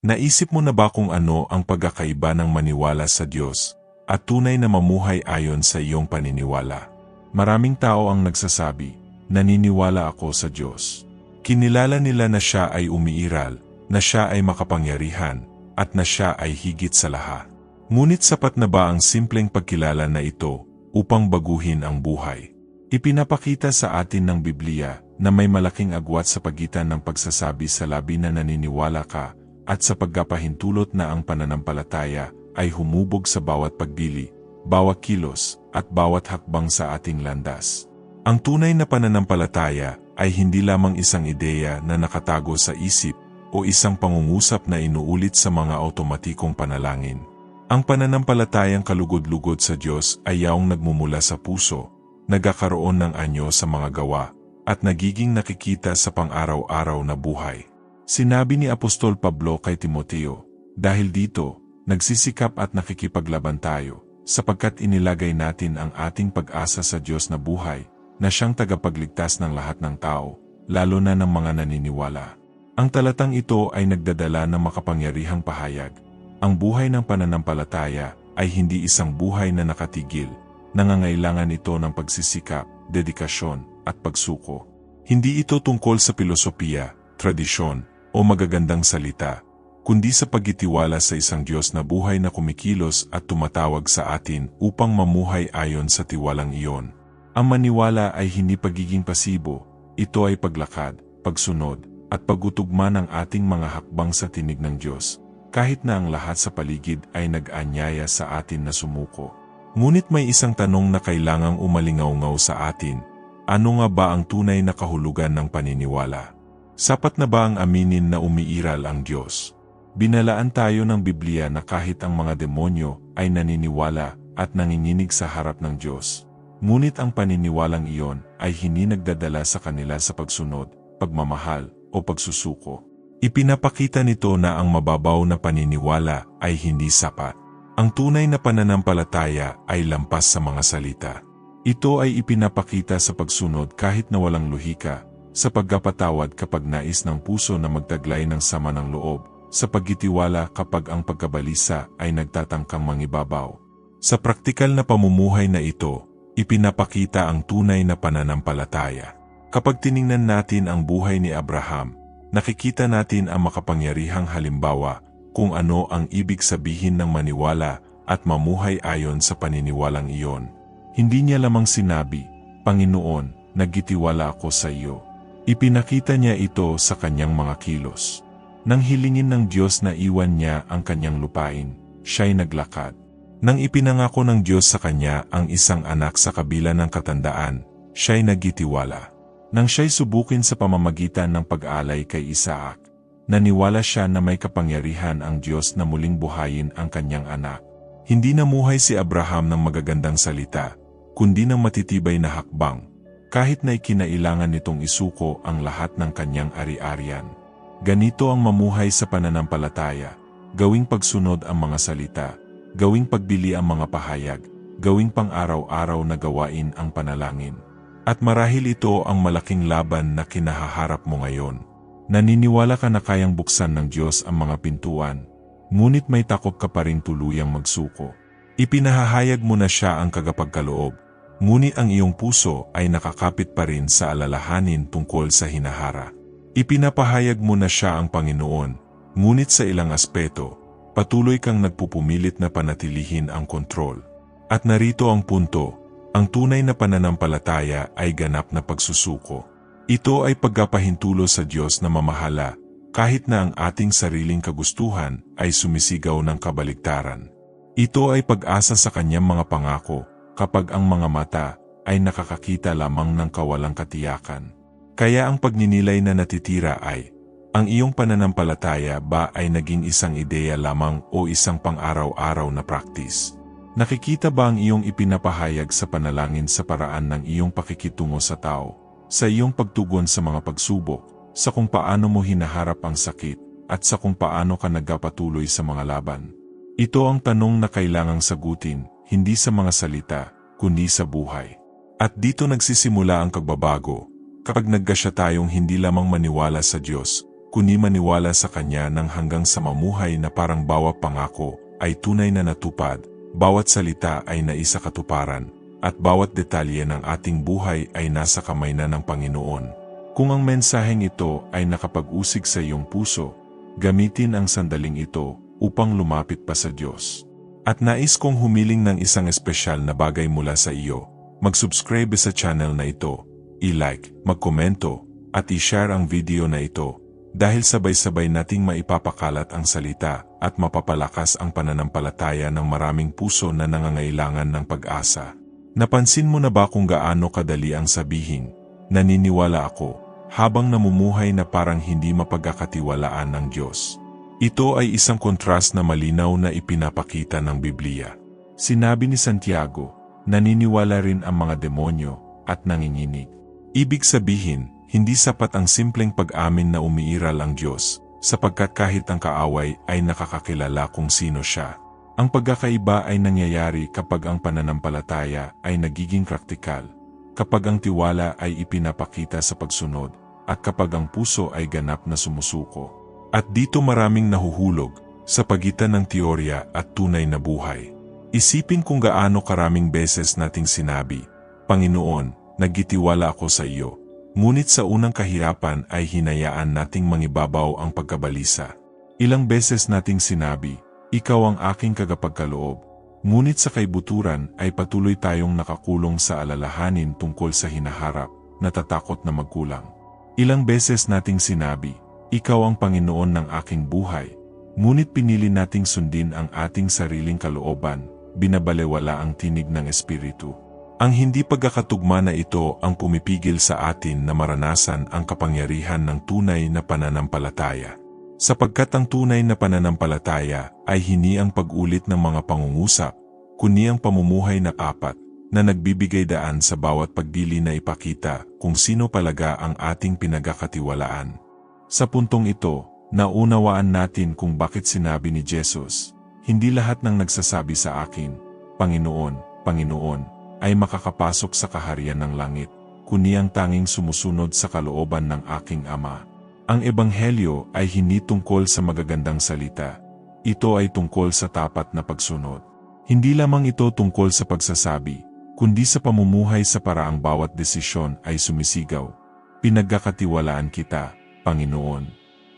Naisip mo na ba kung ano ang pagkakaiba ng maniwala sa Diyos at tunay na mamuhay ayon sa iyong paniniwala? Maraming tao ang nagsasabi, naniniwala ako sa Diyos. Kinilala nila na siya ay umiiral, na siya ay makapangyarihan, at na siya ay higit sa lahat. Ngunit sapat na ba ang simpleng pagkilala na ito upang baguhin ang buhay? Ipinapakita sa atin ng Biblia na may malaking agwat sa pagitan ng pagsasabi sa labi na naniniwala ka at sa pagkapahintulot na ang pananampalataya ay humubog sa bawat pagbili, bawat kilos, at bawat hakbang sa ating landas. Ang tunay na pananampalataya ay hindi lamang isang ideya na nakatago sa isip o isang pangungusap na inuulit sa mga automatikong panalangin. Ang pananampalatayang kalugod-lugod sa Diyos ay yaong nagmumula sa puso, nagkakaroon ng anyo sa mga gawa, at nagiging nakikita sa pang-araw-araw na buhay. Sinabi ni Apostol Pablo kay Timoteo, dahil dito, nagsisikap at nakikipaglaban tayo, sapagkat inilagay natin ang ating pag-asa sa Diyos na buhay, na siyang tagapagligtas ng lahat ng tao, lalo na ng mga naniniwala. Ang talatang ito ay nagdadala ng makapangyarihang pahayag. Ang buhay ng pananampalataya ay hindi isang buhay na nakatigil, nangangailangan ito ng pagsisikap, dedikasyon, at pagsuko. Hindi ito tungkol sa filosofiya, tradisyon, o magagandang salita, kundi sa pagitiwala sa isang Diyos na buhay na kumikilos at tumatawag sa atin upang mamuhay ayon sa tiwalang iyon. Ang maniwala ay hindi pagiging pasibo, ito ay paglakad, pagsunod, at pagutugma ng ating mga hakbang sa tinig ng Diyos, kahit na ang lahat sa paligid ay nag-anyaya sa atin na sumuko. Ngunit may isang tanong na kailangang umalingaw-ngaw sa atin, ano nga ba ang tunay na kahulugan ng paniniwala? Sapat na ba ang aminin na umiiral ang Diyos? Binalaan tayo ng Biblia na kahit ang mga demonyo ay naniniwala at nanginginig sa harap ng Diyos. Ngunit ang paniniwalang iyon ay hindi nagdadala sa kanila sa pagsunod, pagmamahal, o pagsusuko. Ipinapakita nito na ang mababaw na paniniwala ay hindi sapat. Ang tunay na pananampalataya ay lampas sa mga salita. Ito ay ipinapakita sa pagsunod kahit na walang luhika, sa pagkapatawad kapag nais ng puso na magtaglay ng sama ng loob, sa pagkitiwala kapag ang pagkabalisa ay nagtatangkang mangibabaw. Sa praktikal na pamumuhay na ito, ipinapakita ang tunay na pananampalataya. Kapag tiningnan natin ang buhay ni Abraham, nakikita natin ang makapangyarihang halimbawa kung ano ang ibig sabihin ng maniwala at mamuhay ayon sa paniniwalang iyon. Hindi niya lamang sinabi, Panginoon, nagitiwala ako sa iyo. Ipinakita niya ito sa kanyang mga kilos. Nang hilingin ng Diyos na iwan niya ang kanyang lupain, siya'y naglakad. Nang ipinangako ng Diyos sa kanya ang isang anak sa kabila ng katandaan, siya'y nagitiwala. Nang siya'y subukin sa pamamagitan ng pag-alay kay Isaac, naniwala siya na may kapangyarihan ang Diyos na muling buhayin ang kanyang anak. Hindi namuhay si Abraham ng magagandang salita, kundi ng matitibay na hakbang, kahit na ikinailangan nitong isuko ang lahat ng kanyang ari-arian. Ganito ang mamuhay sa pananampalataya, gawing pagsunod ang mga salita, gawing pagbili ang mga pahayag, gawing pang-araw-araw na gawain ang panalangin. At marahil ito ang malaking laban na kinahaharap mo ngayon. Naniniwala ka na kayang buksan ng Diyos ang mga pintuan, ngunit may takot ka pa rin tuluyang magsuko. Ipinahahayag mo na siya ang kagapagkaloob, ngunit ang iyong puso ay nakakapit pa rin sa alalahanin tungkol sa hinahara. Ipinapahayag mo na siya ang Panginoon, ngunit sa ilang aspeto, patuloy kang nagpupumilit na panatilihin ang kontrol. At narito ang punto, ang tunay na pananampalataya ay ganap na pagsusuko. Ito ay pagkapahintulo sa Diyos na mamahala, kahit na ang ating sariling kagustuhan ay sumisigaw ng kabaligtaran. Ito ay pag-asa sa kanyang mga pangako, kapag ang mga mata ay nakakakita lamang ng kawalang katiyakan. Kaya ang pagninilay na natitira ay, ang iyong pananampalataya ba ay naging isang ideya lamang o isang pang-araw-araw na practice? Nakikita ba ang iyong ipinapahayag sa panalangin sa paraan ng iyong pakikitungo sa tao, sa iyong pagtugon sa mga pagsubok, sa kung paano mo hinaharap ang sakit, at sa kung paano ka nagpapatuloy sa mga laban? Ito ang tanong na kailangang sagutin, hindi sa mga salita, kundi sa buhay. At dito nagsisimula ang kagbabago, kapag nagkasya tayong hindi lamang maniwala sa Diyos, kundi maniwala sa Kanya nang hanggang sa mamuhay na parang bawat pangako ay tunay na natupad, bawat salita ay naisa katuparan, at bawat detalye ng ating buhay ay nasa kamay na ng Panginoon. Kung ang mensaheng ito ay nakapag-usig sa iyong puso, gamitin ang sandaling ito upang lumapit pa sa Diyos. At nais kong humiling ng isang espesyal na bagay mula sa iyo. Mag-subscribe sa channel na ito, i-like, magkomento, at i-share ang video na ito dahil sabay-sabay nating maipapakalat ang salita at mapapalakas ang pananampalataya ng maraming puso na nangangailangan ng pag-asa. Napansin mo na ba kung gaano kadali ang sabihin, naniniwala ako, habang namumuhay na parang hindi mapagkakatiwalaan ng Diyos? Ito ay isang kontrast na malinaw na ipinapakita ng Biblia. Sinabi ni Santiago, naniniwala rin ang mga demonyo at nanginginig. Ibig sabihin, hindi sapat ang simpleng pag-amin na umiiral ang Diyos, sapagkat kahit ang kaaway ay nakakakilala kung sino siya. Ang pagkakaiba ay nangyayari kapag ang pananampalataya ay nagiging praktikal, kapag ang tiwala ay ipinapakita sa pagsunod, at kapag ang puso ay ganap na sumusuko. At dito maraming nahuhulog sa pagitan ng teorya at tunay na buhay. Isipin kung gaano karaming beses nating sinabi, Panginoon, nagitiwala ako sa iyo, Ngunit sa unang kahirapan ay hinayaan nating mangibabaw ang pagkabalisa. Ilang beses nating sinabi, ikaw ang aking kagapagkaloob. Ngunit sa kaibuturan ay patuloy tayong nakakulong sa alalahanin tungkol sa hinaharap, natatakot na magkulang. Ilang beses nating sinabi, ikaw ang Panginoon ng aking buhay. Ngunit pinili nating sundin ang ating sariling kalooban, binabalewala ang tinig ng Espiritu. Ang hindi pagkakatugma na ito ang pumipigil sa atin na maranasan ang kapangyarihan ng tunay na pananampalataya. Sapagkat ang tunay na pananampalataya ay hindi ang pag-ulit ng mga pangungusap, kundi ang pamumuhay na apat na nagbibigay daan sa bawat pagdili na ipakita kung sino palaga ang ating pinagkakatiwalaan. Sa puntong ito, naunawaan natin kung bakit sinabi ni Jesus, Hindi lahat ng nagsasabi sa akin, Panginoon, Panginoon, ay makakapasok sa kaharian ng langit, kundi ang tanging sumusunod sa kalooban ng aking Ama. Ang Ebanghelyo ay hindi tungkol sa magagandang salita. Ito ay tungkol sa tapat na pagsunod. Hindi lamang ito tungkol sa pagsasabi, kundi sa pamumuhay sa paraang bawat desisyon ay sumisigaw. Pinagkakatiwalaan kita, Panginoon.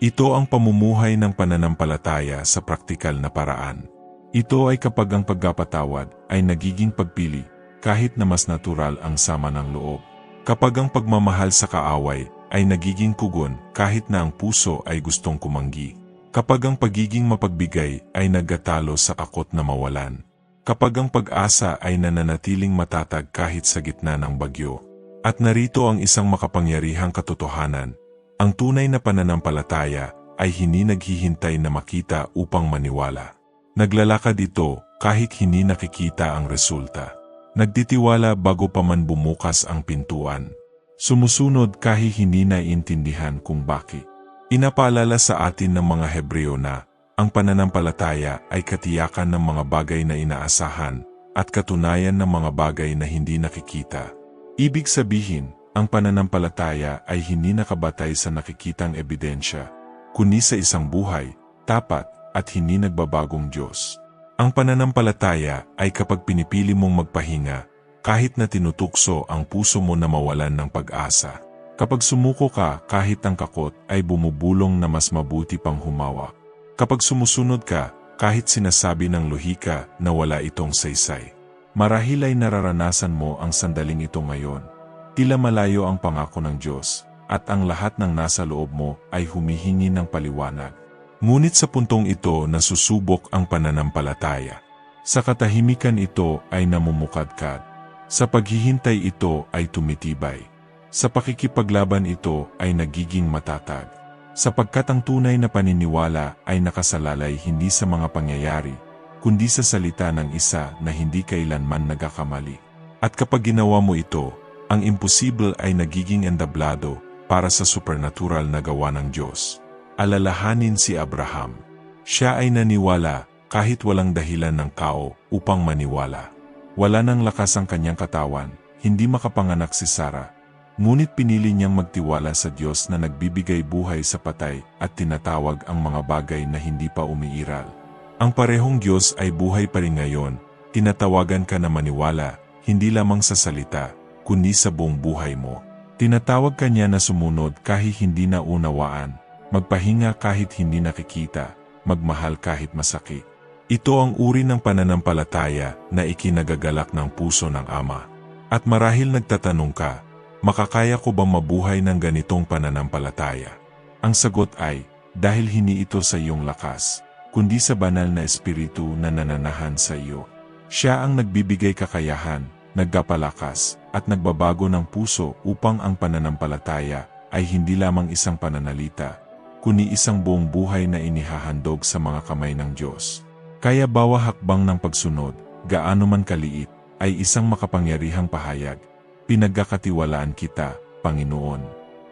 Ito ang pamumuhay ng pananampalataya sa praktikal na paraan. Ito ay kapag ang pagkapatawad ay nagiging pagpili kahit na mas natural ang sama ng loob. Kapag ang pagmamahal sa kaaway ay nagiging kugon kahit na ang puso ay gustong kumanggi. Kapag ang pagiging mapagbigay ay naggatalo sa akot na mawalan. Kapag ang pag-asa ay nananatiling matatag kahit sa gitna ng bagyo. At narito ang isang makapangyarihang katotohanan. Ang tunay na pananampalataya ay hindi naghihintay na makita upang maniwala. Naglalakad ito kahit hindi nakikita ang resulta. Nagtitiwala bago pa man bumukas ang pintuan. Sumusunod kahit hindi naiintindihan kung bakit. Inapaalala sa atin ng mga Hebreo na ang pananampalataya ay katiyakan ng mga bagay na inaasahan at katunayan ng mga bagay na hindi nakikita. Ibig sabihin, ang pananampalataya ay hindi nakabatay sa nakikitang ebidensya, kundi sa isang buhay, tapat, at hindi nagbabagong Diyos. Ang pananampalataya ay kapag pinipili mong magpahinga, kahit na tinutukso ang puso mo na mawalan ng pag-asa. Kapag sumuko ka kahit ang kakot ay bumubulong na mas mabuti pang humawa. Kapag sumusunod ka, kahit sinasabi ng lohika na wala itong saysay. Marahil ay nararanasan mo ang sandaling ito ngayon. Tila malayo ang pangako ng Diyos, at ang lahat ng nasa loob mo ay humihingi ng paliwanag. Ngunit sa puntong ito nasusubok ang pananampalataya. Sa katahimikan ito ay namumukadkad. Sa paghihintay ito ay tumitibay. Sa pakikipaglaban ito ay nagiging matatag. Sapagkat ang tunay na paniniwala ay nakasalalay hindi sa mga pangyayari, kundi sa salita ng isa na hindi kailanman nagakamali. At kapag ginawa mo ito, ang imposible ay nagiging endablado para sa supernatural na gawa ng Diyos alalahanin si Abraham. Siya ay naniwala kahit walang dahilan ng kao upang maniwala. Wala nang lakas ang kanyang katawan, hindi makapanganak si Sarah. Ngunit pinili niyang magtiwala sa Diyos na nagbibigay buhay sa patay at tinatawag ang mga bagay na hindi pa umiiral. Ang parehong Diyos ay buhay pa rin ngayon, tinatawagan ka na maniwala, hindi lamang sa salita, kundi sa buong buhay mo. Tinatawag ka niya na sumunod kahit hindi na unawaan, magpahinga kahit hindi nakikita, magmahal kahit masakit. Ito ang uri ng pananampalataya na ikinagagalak ng puso ng Ama. At marahil nagtatanong ka, makakaya ko bang mabuhay ng ganitong pananampalataya? Ang sagot ay, dahil hindi ito sa iyong lakas, kundi sa banal na espiritu na nananahan sa iyo. Siya ang nagbibigay kakayahan, nagkapalakas, at nagbabago ng puso upang ang pananampalataya ay hindi lamang isang pananalita, kundi isang buong buhay na inihahandog sa mga kamay ng Diyos. Kaya bawa hakbang ng pagsunod, gaano man kaliit, ay isang makapangyarihang pahayag. Pinagkakatiwalaan kita, Panginoon.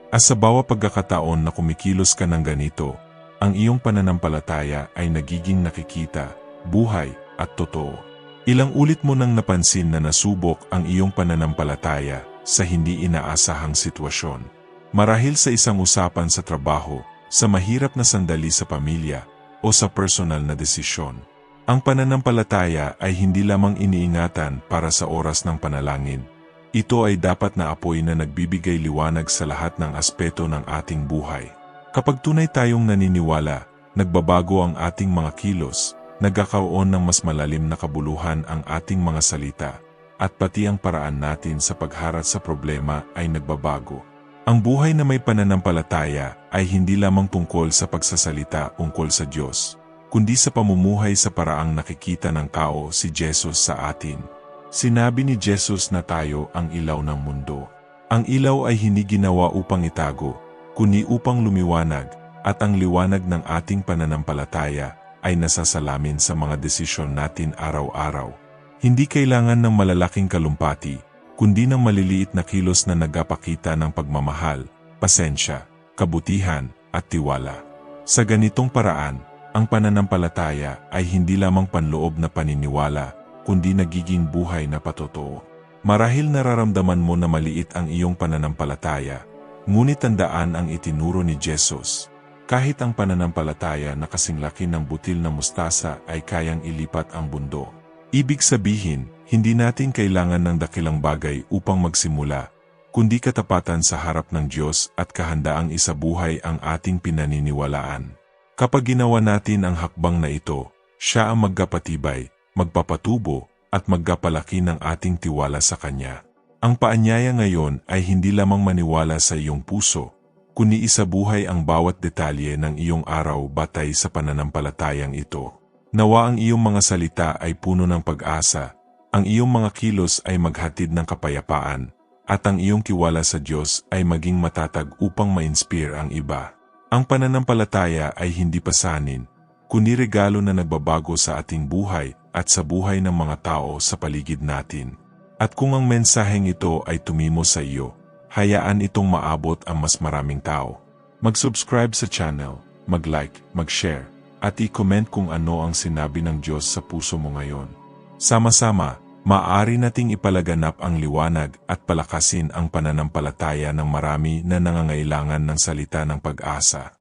At sa bawa pagkakataon na kumikilos ka ng ganito, ang iyong pananampalataya ay nagiging nakikita, buhay, at totoo. Ilang ulit mo nang napansin na nasubok ang iyong pananampalataya sa hindi inaasahang sitwasyon. Marahil sa isang usapan sa trabaho, sa mahirap na sandali sa pamilya, o sa personal na desisyon. Ang pananampalataya ay hindi lamang iniingatan para sa oras ng panalangin. Ito ay dapat na apoy na nagbibigay liwanag sa lahat ng aspeto ng ating buhay. Kapag tunay tayong naniniwala, nagbabago ang ating mga kilos, nagkakaroon ng mas malalim na kabuluhan ang ating mga salita, at pati ang paraan natin sa pagharap sa problema ay nagbabago. Ang buhay na may pananampalataya ay hindi lamang tungkol sa pagsasalita ungkol sa Diyos, kundi sa pamumuhay sa paraang nakikita ng tao si Jesus sa atin. Sinabi ni Jesus na tayo ang ilaw ng mundo. Ang ilaw ay hindi ginawa upang itago, kundi upang lumiwanag, at ang liwanag ng ating pananampalataya ay nasasalamin sa mga desisyon natin araw-araw. Hindi kailangan ng malalaking kalumpati, kundi ng maliliit na kilos na nagapakita ng pagmamahal, pasensya, kabutihan, at tiwala. Sa ganitong paraan, ang pananampalataya ay hindi lamang panloob na paniniwala, kundi nagiging buhay na patotoo. Marahil nararamdaman mo na maliit ang iyong pananampalataya, ngunit tandaan ang itinuro ni Jesus. Kahit ang pananampalataya na kasing laki ng butil na mustasa ay kayang ilipat ang bundo. Ibig sabihin, hindi natin kailangan ng dakilang bagay upang magsimula, kundi katapatan sa harap ng Diyos at kahandaang isabuhay ang ating pinaniniwalaan. Kapag ginawa natin ang hakbang na ito, siya ang magkapatibay, magpapatubo, at magkapalaki ng ating tiwala sa Kanya. Ang paanyaya ngayon ay hindi lamang maniwala sa iyong puso, kundi isabuhay ang bawat detalye ng iyong araw batay sa pananampalatayang ito. Nawa ang iyong mga salita ay puno ng pag-asa, ang iyong mga kilos ay maghatid ng kapayapaan, at ang iyong tiwala sa Diyos ay maging matatag upang ma-inspire ang iba. Ang pananampalataya ay hindi pasanin, kundi regalo na nagbabago sa ating buhay at sa buhay ng mga tao sa paligid natin. At kung ang mensaheng ito ay tumimo sa iyo, hayaan itong maabot ang mas maraming tao. Mag-subscribe sa channel, mag-like, mag-share, at i-comment kung ano ang sinabi ng Diyos sa puso mo ngayon. Sama-sama, maaari nating ipalaganap ang liwanag at palakasin ang pananampalataya ng marami na nangangailangan ng salita ng pag-asa.